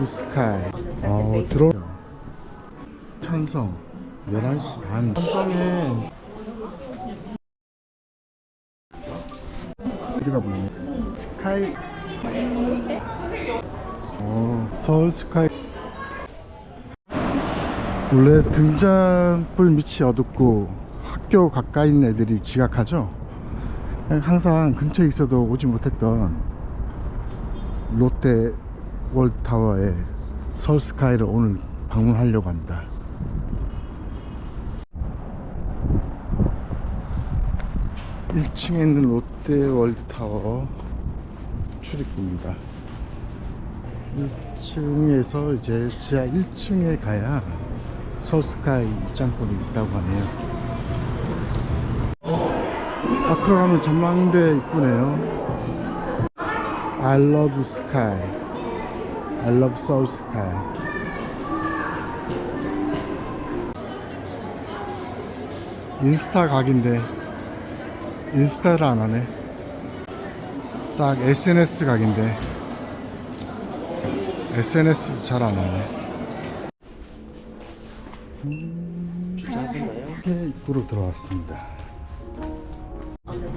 love sky. 어, 들어. 찬성. 11시 반. 찬성에. 어디가 보이네. 스카이. 어, 서울 스카이. 원래 등잔불 밑이 어둡고 학교 가까이 있는 애들이 지각하죠. 항상 근처에 있어도 오지 못했던 롯데 월타워에 서울 스카이를 오늘 방문하려고 합니다. 일층에 있는 롯데 월드타워 출입구입니다. 1층에서 이제 지하 1층에 가야 서울 스카이 입장권이 있다고 하네요. 앞으로 가면 전망대 입구네요. I love sky. I love Seoul sky. 인스타 각인데 인스타를 안 하네. 딱 SNS 각인데 SNS 잘 안 하네. 이렇게 입구로 들어왔습니다.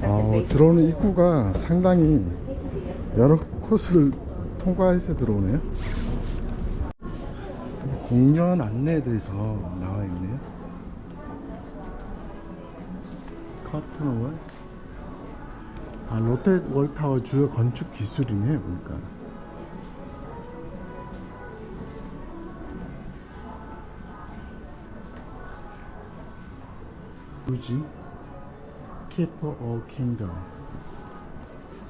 어, 들어오는 입구가 상당히 여러 코스를 통과해서 들어오네요. 공연 안내에 대해서 나와 있네요. 커튼월. 아, 롯데 월타워 주요 건축 기술이네, 보니까. 유지 Keeper of Kingdom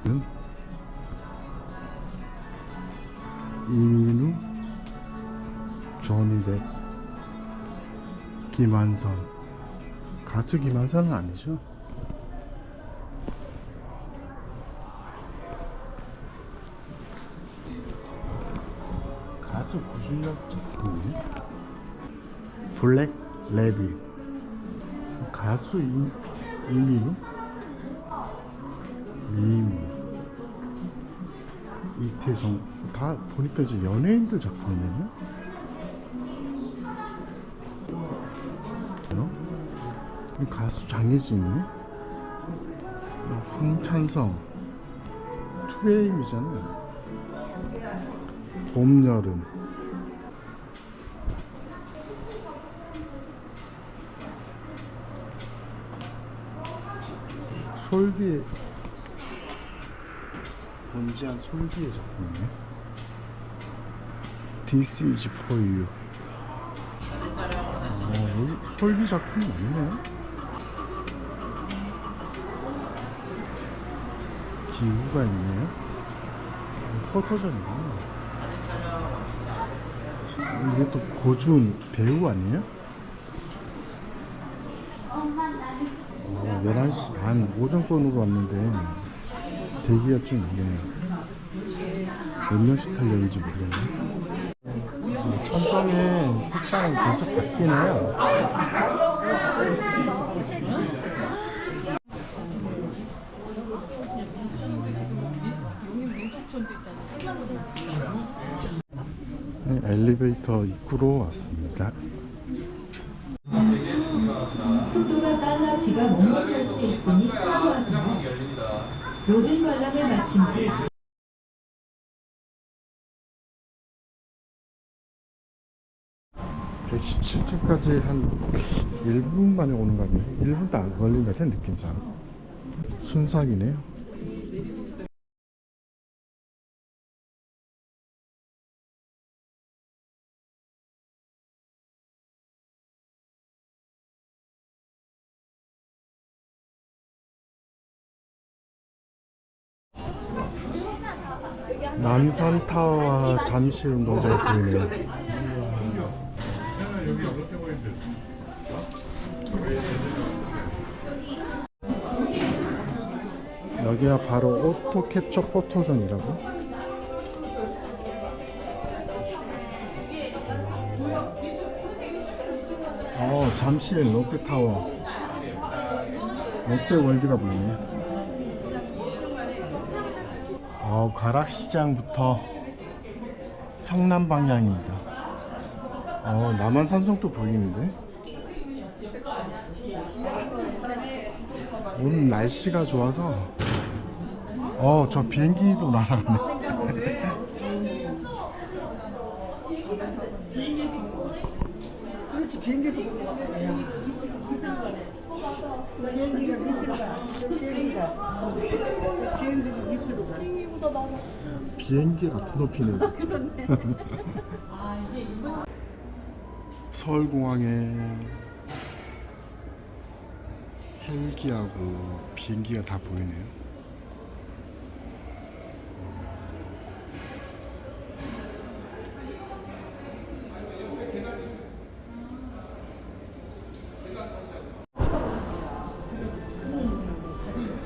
는 이민우 조니뎁 김한선. 가수 김한선은 아니죠? 가수 구준혁 작품이 블랙 레빗 가수 임, 이민우 이태성. 다 보니까 이제 연예인들 작품이네요. 어? 이 가수 장혜진이네 어, 황찬성. 투에임이잖아요. 봄 여름. 솔비 의 본지한 솔비의 작품이네. This is for you. 어, 여기 솔비 작품이 많네. 기후가 있네요. 포토전이네. 이게 또 고준 배우 아니에요? 어, 11시 반 오전권으로 왔는데 대기가 좀 있네요. 몇 명씩 탈려는지 모르겠네. 천정에 색상이 계속 바뀌네요. 네, 엘리베이터 입구로 왔습니다. 속도가 빨라 귀가 먹먹할 수 있으니. 모든 관람을 후 117층까지 한 1분 만에 오는 것 같네. 1분도 안 걸린 것 같아, 느낌상. 순삭이네요. 남산타워와 잠실 운동장이 보이네요. 여기가 바로 오토 캡처 포토존이라고? 어, 잠실 롯데타워. 롯데월드가 보이네. 어, 가락시장부터 성남 방향입니다. 어, 남한 산성도 보이는데? 오늘 날씨가 좋아서 어, 저 비행기도 날아가네. 그렇지 비행기에서 보는 거 밑으로 가. 비행기 같은 높이네. 서울공항에 헬기하고 비행기가 다 보이네요.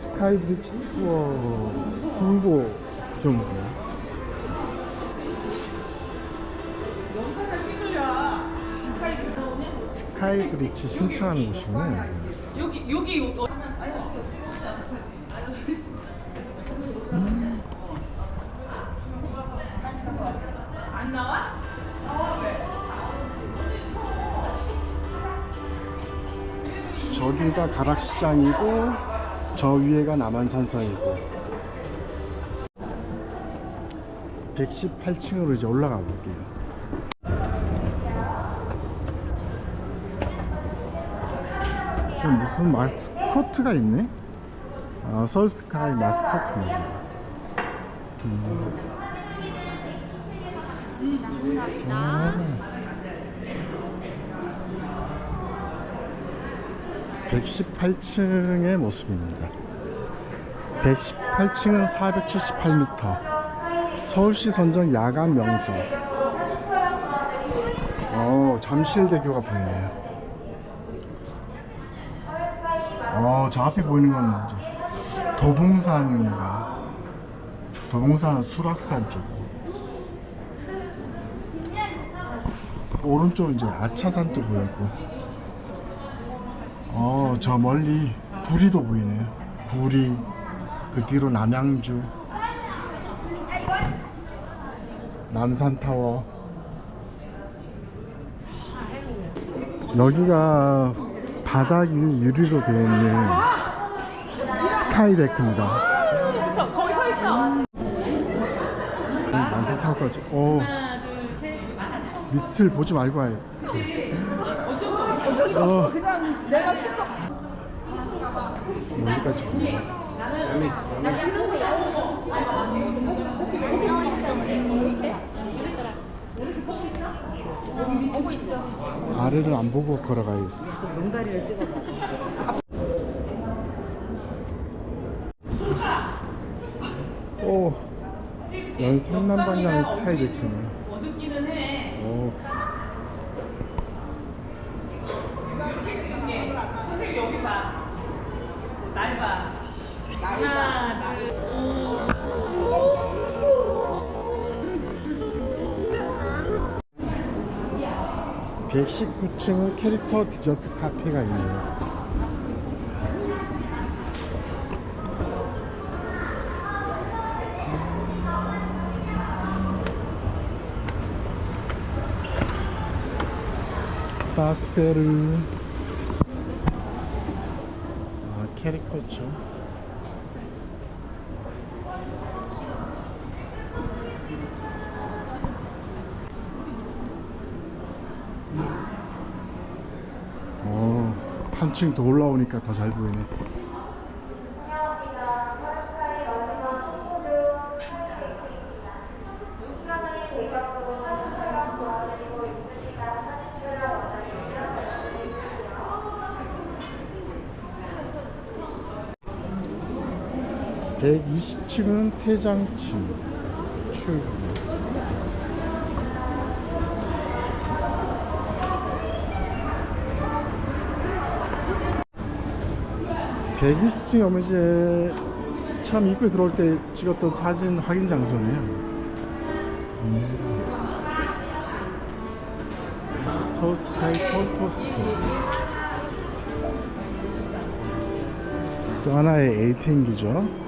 스카이브리지 투어 홍보 영상을 찍으려 스카이브리지 신청하는 곳이군요. 여기 여기 어, 안 나와? 저기가 가락시장이고 저 위에가 남한산성이고 118층으로 이제 올라가 볼게요. 지금 무슨 마스코트가 있네? 아, 서울스카이 마스코트네. 음. 아. 118층의 모습입니다. 118층은 478m. 서울시 선정 야간 명소. 어, 잠실대교가 보이네요. 어, 저 앞에 보이는 건 이제 도봉산인가. 도봉산은 수락산 쪽. 오른쪽 이제 아차산도 보이고. 어, 저 멀리 구리도 보이네요. 구리, 그 뒤로 남양주, 남산타워. 여기가 바닥이 유리로 되어 있는 스카이 데크입니다. 거기서 거기 서 있어. 남산타워까지. 오, 하나 둘 셋. 밑을 보지 말고 와요. 어쩔 수 없어. 어쩔 수 어. 없어 그냥 내가 생각 여기까지 보네요. 아래를 안 보고 걸어가야겠어. 용다리를 찍어 오, 여기 성남 방향 스카이데크네. 어둡기는 해. 오, 이렇게 찍은 게 선생님 여기 봐. 날 봐. 하나 둘. 오. 119층은 캐릭터 디저트 카페가 있네요. 파스텔을 아 캐릭터죠. 어, 한층 더 올라오니까 더 잘 보이네. (120층은) 퇴장층 출구 120층에 오면 이제 처음 입구에 들어올 때 찍었던 사진 확인 장소네요. 음. 서스카이 폰토스토. 또 하나의 에이팅기죠.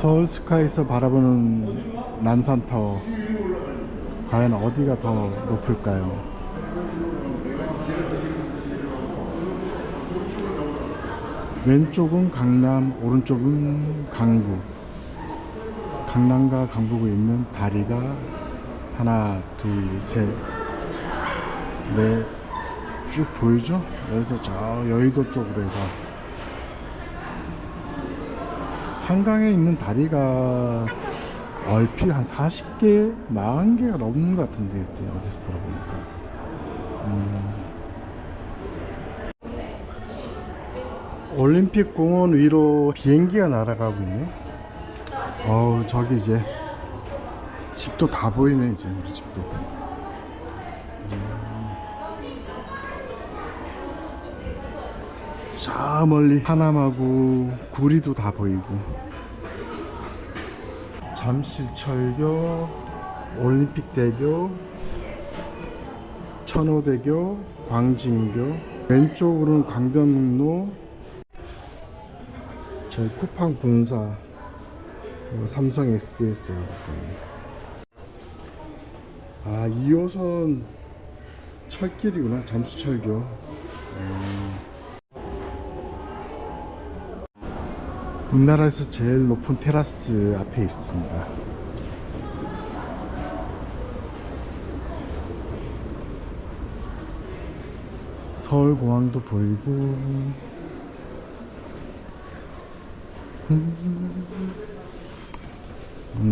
서울 스카이에서 바라보는 남산타워 과연 어디가 더 높을까요? 왼쪽은 강남, 오른쪽은 강북. 강남과 강북에 있는 다리가 하나, 둘, 셋, 넷, 쭉 보이죠? 여기서 저 여의도 쪽으로 해서 한강에 있는 다리가 얼핏 한 40개, 40개가 넘는 것 같은데 그때 어디서 들어보니까. 음. 올림픽 공원 위로 비행기가 날아가고 있네. 어우 저기 이제 집도 다 보이네 이제 우리 집도 저 멀리. 하남하고 구리도 다 보이고. 잠실철교 올림픽대교 천호대교 광진교 왼쪽으로는 강변북로 저희 쿠팡 본사 삼성 SDS 아 2호선 철길이구나 잠수철교 우리나라에서 제일 높은 테라스 앞에 있습니다. 서울공항도 보이고 음,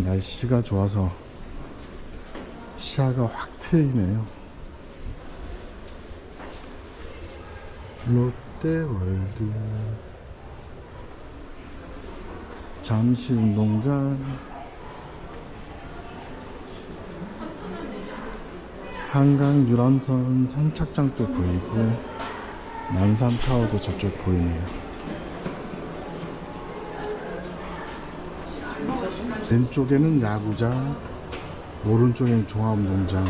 날씨가 좋아서 시야가 확 트이네요. 롯데월드 잠시 운동장. 한강 유람선 선착장도 보이고 남산타워도 저쪽 보이네요. 왼쪽에는 야구장 오른쪽엔 종합운동장.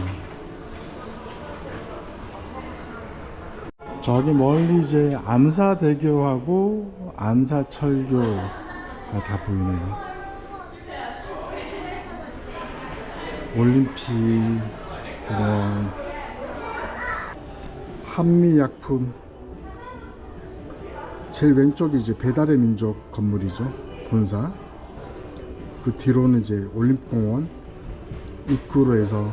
저기 멀리 이제 암사대교하고 암사철교가 다 보이네요. 올림픽 공원 한미약품 제일 왼쪽이 이제 배달의 민족 건물이죠 본사. 그 뒤로는 이제 올림픽공원 입구로 해서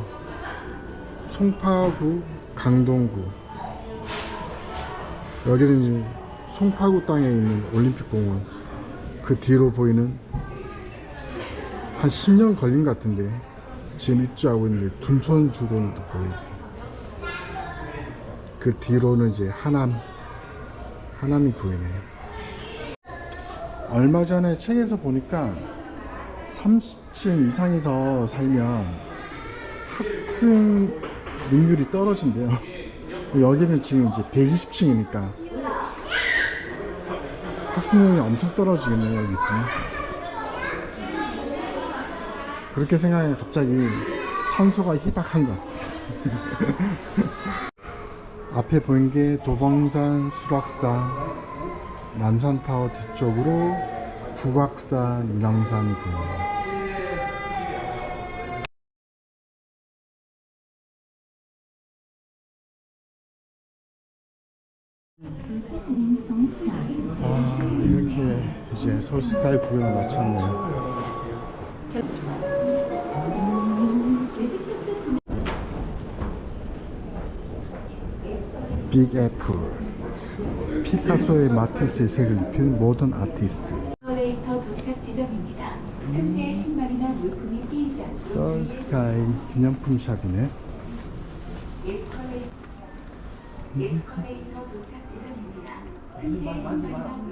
송파구 강동구. 여기는 이제 송파구 땅에 있는 올림픽공원 그 뒤로 보이는 한 10년 걸린 것 같은데 지금 입주하고 있는데 둔촌 주공도 보이고. 그 뒤로는 이제 하남 하남이 보이네요. 얼마 전에 책에서 보니까 30층 이상에서 살면 학생 능률이 떨어진대요. 여기는 지금 이제 120층이니까 학습률이 엄청 떨어지겠네요 여기 있으면. 그렇게 생각하면 갑자기 산소가 희박한 것 앞에 보이는 게 도봉산 수락산 남산타워 뒤쪽으로 북악산 인왕산이 보이네요 이제 서울스카이 구경을 마쳤네요. 빅 애플 피카소의 마티스의 색을 입힌 모던 아티스트. 엘리베이터 도착 지점입니다. 틈새에 신발이나 물품이 띄이지 않고 서울스카이 기념품 샵이네. 에스컬레이터 에스컬레이터 도착 지점입니다. 틈새에 신발이나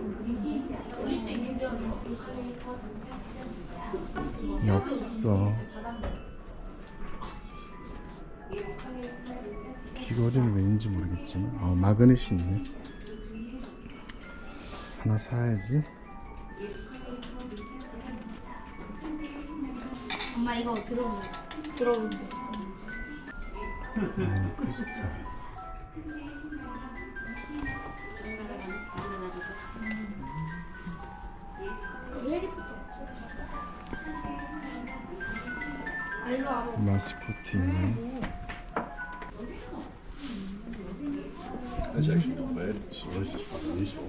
엽서 귀걸이는 왠지 모르겠지만 어, 마그넷이 있네 하나 사야지 엄마 이거 들어오네. 들어오는데. 어, 크리스탈 마스코트 있네. That's actually not bad. It's, at least it's fucking useful.